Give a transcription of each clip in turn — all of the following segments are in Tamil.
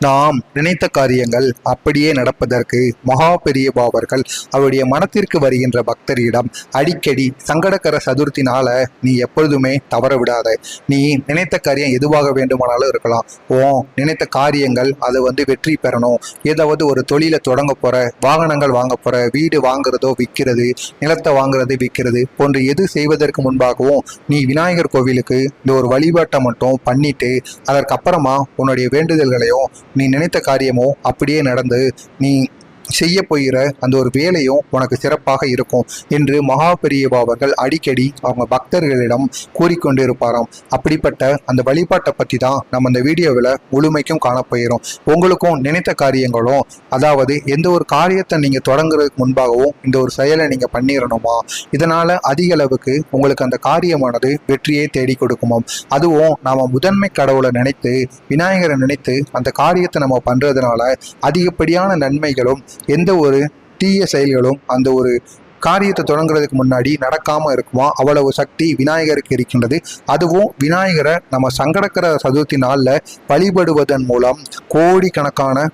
நாம் நினைத்த காரியங்கள் அப்படியே நடப்பதற்கு மகா பெரிய பாவர்கள் அவருடைய மனத்திற்கு வருகின்ற பக்தரிடம் அடிக்கடி சங்கடகர சதுர்த்தினால நீ எப்பொழுதுமே தவற விடாத நீ நினைத்த காரியம் எதுவாக வேண்டுமானாலும் இருக்கலாம். ஓ நினைத்த காரியங்கள் அது வந்து வெற்றி பெறணும். ஏதாவது ஒரு தொழிலை தொடங்க போற வாகனங்கள் வாங்க போற வீடு வாங்குறதோ விற்கிறது நிலத்தை வாங்குறது விற்கிறது போன்று எது செய்வதற்கு முன்பாகவும் நீ விநாயகர் கோவிலுக்கு இந்த ஒரு வழிபாட்டை மட்டும் பண்ணிட்டு அதற்கப்புறமா உன்னுடைய வேண்டுதல்களையும் நீ நினைத்த காரியமோ அப்படியே நடந்து நீ செய்ய போகிற அந்த ஒரு வேலையும் உனக்கு சிறப்பாக இருக்கும் என்று மகா பெரியவா அவர்கள் அடிக்கடி அவங்க பக்தர்களிடம் கூறிக்கொண்டு இருப்பாராம். அப்படிப்பட்ட அந்த வழிபாட்டை பற்றி தான் நம்ம இந்த வீடியோவில் முழுமைக்கும் காணப்போயிடும் உங்களுக்கும் நினைத்த காரியங்களும் அதாவது எந்த ஒரு காரியத்தை நீங்கள் தொடங்குறதுக்கு முன்பாகவும் இந்த ஒரு செயலை நீங்கள் பண்ணிடணுமா இதனால் அதிக அளவுக்கு உங்களுக்கு அந்த காரியமானது வெற்றியை தேடி கொடுக்குமாம். அதுவும் நாம் முதன்மை கடவுளை நினைத்து விநாயகரை நினைத்து அந்த காரியத்தை நம்ம பண்ணுறதுனால அதிகப்படியான நன்மைகளும் எந்த ஒரு தீய செயல்களும் அந்த ஒரு காரியத்தை தொடங்குறதுக்கு முன்னாடி நடக்காமல் இருக்குமா? அவ்வளவு சக்தி விநாயகருக்கு இருக்கின்றது. அதுவும் விநாயகரை நம்ம சங்கடக்கர சதுர்த்தி நாளில் வழிபடுவதன் மூலம் கோடிக்கணக்கான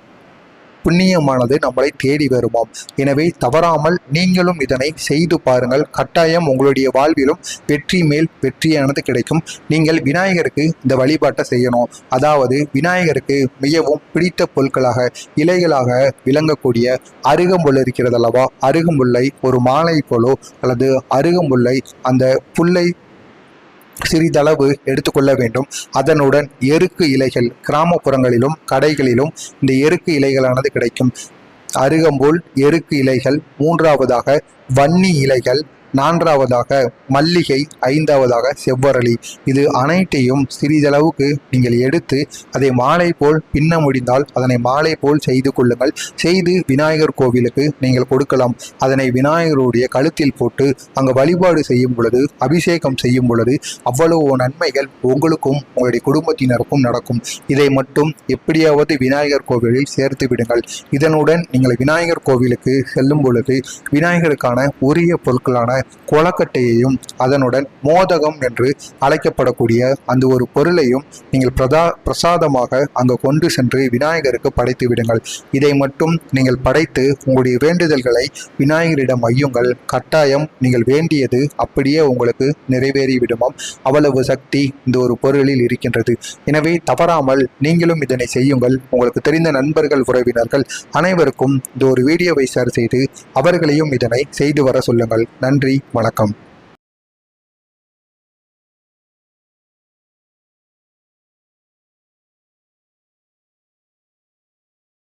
புண்ணியமானது நம்மளை தேடி வருமாம். எனவே தவறாமல் நீங்களும் இதனை செய்து பாருங்கள். கட்டாயம் உங்களுடைய வாழ்விலும் வெற்றி மேல் வெற்றியானது கிடைக்கும். நீங்கள் விநாயகருக்கு இந்த வழிபாட்டை செய்யணும். அதாவது விநாயகருக்கு மிகவும் பிடித்த பொருட்களாக இலைகளாக விளங்கக்கூடிய அருகம்புல் இருக்கிறது அல்லவா அருகம்புல்லை ஒரு மாலை போலோ அல்லது அருகம்புல்லை அந்த புல்லை சிறிதளவு எடுத்துக்கொள்ள வேண்டும். அதனுடன் எருக்கு இலைகள் கிராமப்புறங்களிலும் கடைகளிலும் இந்த எருக்கு இலைகளானது கிடைக்கும். அருகம்புல் எருக்கு இலைகள் மூன்றாவதாக வன்னி இலைகள் நான்காவதாக மல்லிகை ஐந்தாவதாக செவ்வரளி. இது அனைத்தையும் சிறிதளவுக்கு நீங்கள் எடுத்து அதை மாலை போல் பின்ன முடிந்தால் அதனை மாலை போல் செய்து கொள்ளுங்கள். செய்து விநாயகர் கோவிலுக்கு நீங்கள் கொடுக்கலாம். அதனை விநாயகருடைய கழுத்தில் போட்டு அங்கு வழிபாடு செய்யும் பொழுது அபிஷேகம் செய்யும் பொழுது அவ்வளவு நன்மைகள் உங்களுக்கும் உங்களுடைய குடும்பத்தினருக்கும் நடக்கும். இதை மட்டும் எப்படியாவது விநாயகர் கோவிலில் சேர்த்து விடுங்கள். இதனுடன் நீங்கள் விநாயகர் கோவிலுக்கு செல்லும் பொழுது விநாயகருக்கான உரிய பொருட்களான கொலக்கட்டையையும் அதனுடன் மோதகம் என்று அழைக்கப்படக்கூடிய அந்த ஒரு பொருளையும் நீங்கள் பிரதா பிரசாதமாக அங்கு கொண்டு சென்று விநாயகருக்கு படைத்து விடுங்கள். இதை மட்டும் நீங்கள் படைத்து உங்களுடைய வேண்டுதல்களை விநாயகரிடம் ஐயுங்கள் கட்டாயம் நீங்கள் வேண்டியது அப்படியே உங்களுக்கு நிறைவேறி விடுமாம் அவ்வளவு சக்தி இந்த ஒரு பொருளில் இருக்கின்றது. எனவே தவறாமல் நீங்களும் இதனை செய்யுங்கள். உங்களுக்கு தெரிந்த நண்பர்கள் உறவினர்கள் அனைவருக்கும் இந்த ஒரு வீடியோவை ஷேர் செய்து அவர்களையும் இதனை செய்து வர சொல்லுங்கள். நன்றி. நன்றி வணக்கம்.